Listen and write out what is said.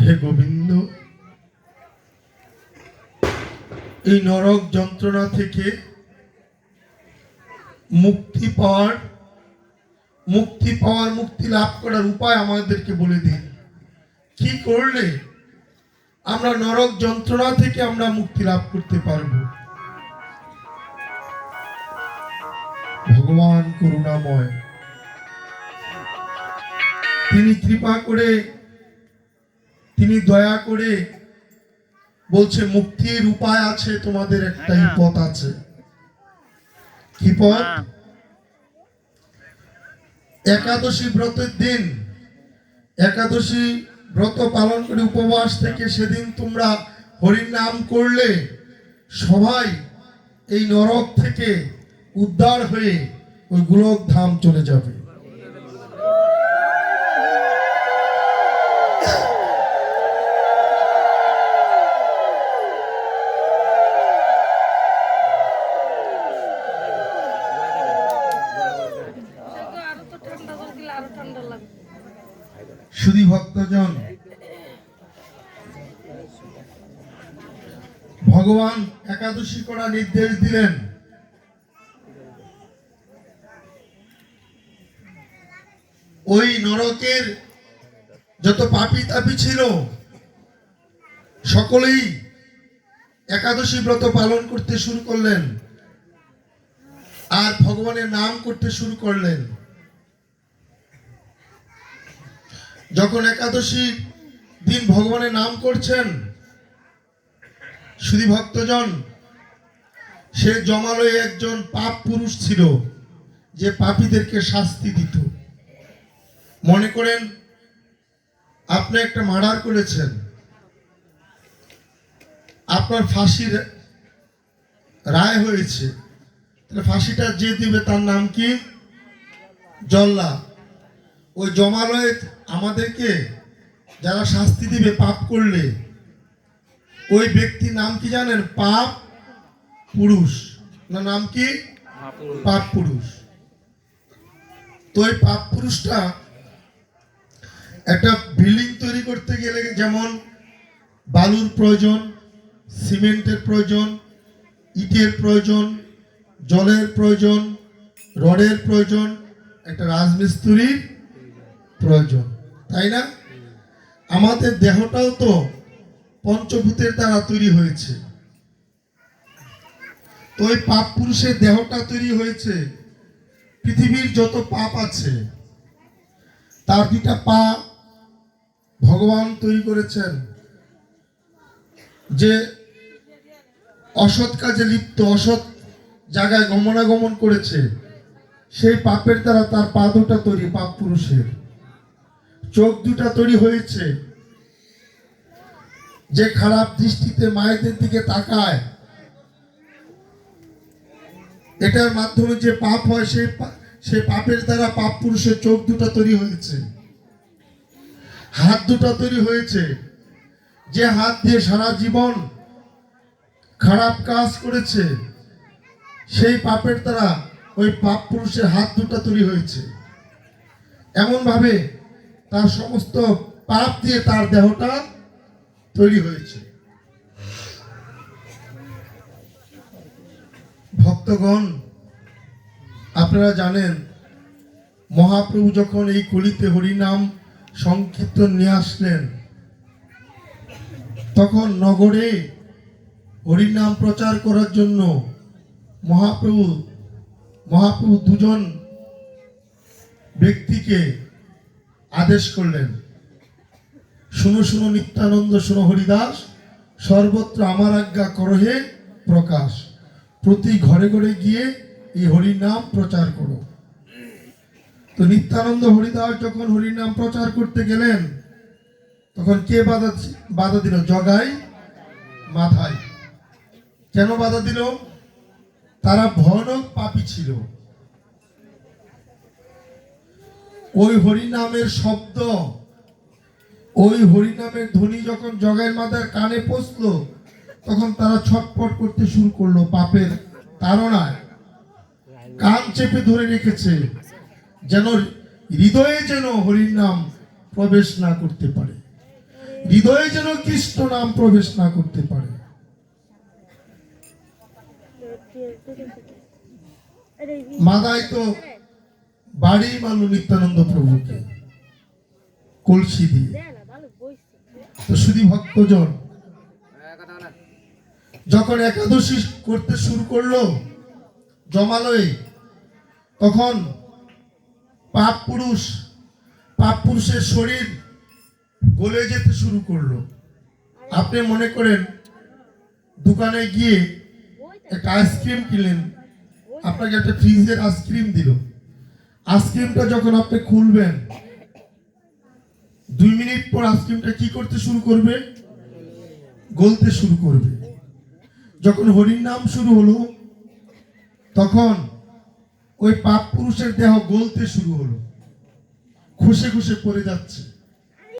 হে গোবিন্দ, এই নরক যন্ত্রণা থেকে মুক্তি পাওয়ার মুক্তি পাওয়ার, মুক্তি লাভ করার উপায় আমাদেরকে বলে দিন। কি করলে আমরা নরক যন্ত্রণা থেকে আমরা মুক্তি লাভ করতে পারব? ভগবান করুণাময়। তিনি কৃপা করে তিনি দয়া করে বলছে মুক্তির উপায় আছে তোমাদের একটাই পথ আছে। কি পথ? একাদশী ব্রতের দিন একাদশী ব্রত পালন করে উপবাস থেকে সেদিন তোমরা হরির নাম করলে সবাই এই নরক থেকে উদ্ধার হয়ে ওই গোলক ধাম চলে যাবে। শুধু ভক্তজন। ভগবান একাদশী করা নির্দেশ দিলেন। ওই নরকের যত পাপি তাপি ছিল, সকলেই একাদশী ব্রত পালন করতে শুরু করলেন। আর ভগবানের নাম করতে শুরু করলেন। যখন একাদশী দিন ভগবানের নাম করছেন শুধু ভক্তজন, সে জমালয়ে একজন পাপ পুরুষ ছিল, যে পাপীদেরকে শাস্তি দিত। মনে করেন, আপনি একটা মার্ডার করেছেন। আপনার ফাঁসির রায় হয়েছে। তাহলে ফাঁসিটা যে দিবে তার নাম কি? জল্লা। ওই জমালয়ে আমাদেরকে যারা শাস্তি দিবে পাপ করলে ওই ব্যক্তির নাম কি জানেন? পাপ পুরুষ। না নাম কি? পাপ পুরুষ। তো ওই পাপ পুরুষটা একটা বিল্ডিং তৈরি করতে গেলে যেমন বালুর প্রয়োজন সিমেন্টের প্রয়োজন ইটের প্রয়োজন জলের প্রয়োজন রডের প্রয়োজন একটা রাজমিস্ত্রির প্রয়োজন। তাই না? আমাদের দেহটাও তো পঞ্চভূতের দ্বারা তৈরি হয়েছে। তো ওই পাপ পুরুষের দেহটা তৈরি হয়েছে। পৃথিবীর যত পাপ আছে, তার দুটা পা ভগবান তৈরি করেছেন। যে অসৎ কাজে লিপ্ত, অসৎ জায়গায় গমনাগমন করেছে, সেই পাপের দ্বারা তার পা দুটা তৈরি, পাপ পুরুষের। চোখ দুটা তৈরি হয়েছে। যে খারাপ দৃষ্টিতে মায়েদের দিকে তাকায়, এটার মাধ্যমে যে পাপ হয়, সেই সেই পাপের দ্বারা পাপ পুরুষের চোখ দুটো তৈরি হয়েছে। হাত দুটো তৈরি হয়েছে। যে হাত দিয়ে সারা জীবন খারাপ কাজ করেছে, সেই পাপের দ্বারা ওই পাপ পুরুষের হাত দুটো তৈরি হয়েছে। এমনভাবে তার সমস্ত পাপ দিয়ে তার দেহটা তৈরি হয়েছে। ভক্তগণ, আপনারা জানেন, মহাপ্রভু যখন এই কলিতে হরিনাম সংকীর্তন নিয়ে আসলেন, তখন নগরে হরিনাম প্রচার করার জন্য মহাপ্রভু মহাপ্রভু দুজন ব্যক্তিকে আদেশ করলেন, শুনো শুনো, নিত্যানন্দ, শুনো, হরিদাস, সর্বত্র আমার আজ্ঞা করহে প্রকাশ। প্রতি ঘরে ঘরে গিয়ে এই হরির নাম প্রচার করো। তো নিত্যানন্দ হরিদাস যখন হরির নাম প্রচার করতে গেলেন, তখন কে বাধা বাধা দিল জগাই মাথায়। কেন বাধা দিল? তারা ভয়ানক পাপী ছিল। ওই হরিনামের শব্দ, ওই হরিনামের ধ্বনি যখন জগাই মাতার কানে পৌঁছলো, তখন তারা ছটপট করতে শুরু করল পাপের তাড়নায়। কান চেপে ধরে রেখেছে, যেন হৃদয়ে যেন হরির নাম প্রবেশ না করতে পারে। হৃদয়ে যেন কৃষ্ণ নাম প্রবেশ না করতে পারে। মাদায় তো বাড়ি মানল নিত্যানন্দ প্রভুকে। কলসি দিয়ে। তো শুধু ভক্তজন। যখন একাদশী করতে শুরু করল জমালয়ে, তখন পাপ পুরুষ, পাপ পুরুষের শরীর গলে যেতে শুরু করল। আপনি মনে করেন, দোকানে গিয়ে একটা আইসক্রিম কিনলেন, আপনাকে একটা ফ্রিজের আইসক্রিম দিল। আইসক্রিমটা যখন আপনি খুলবেন, দুই মিনিট পর আইসক্রিমটা কি করতে শুরু করবে? গলতে শুরু করবে। যখন হরির নাম শুরু হলো, তখন ওই পাপ পুরুষের দেহ গলতে শুরু হলো। খুশে খুশে পড়ে যাচ্ছে।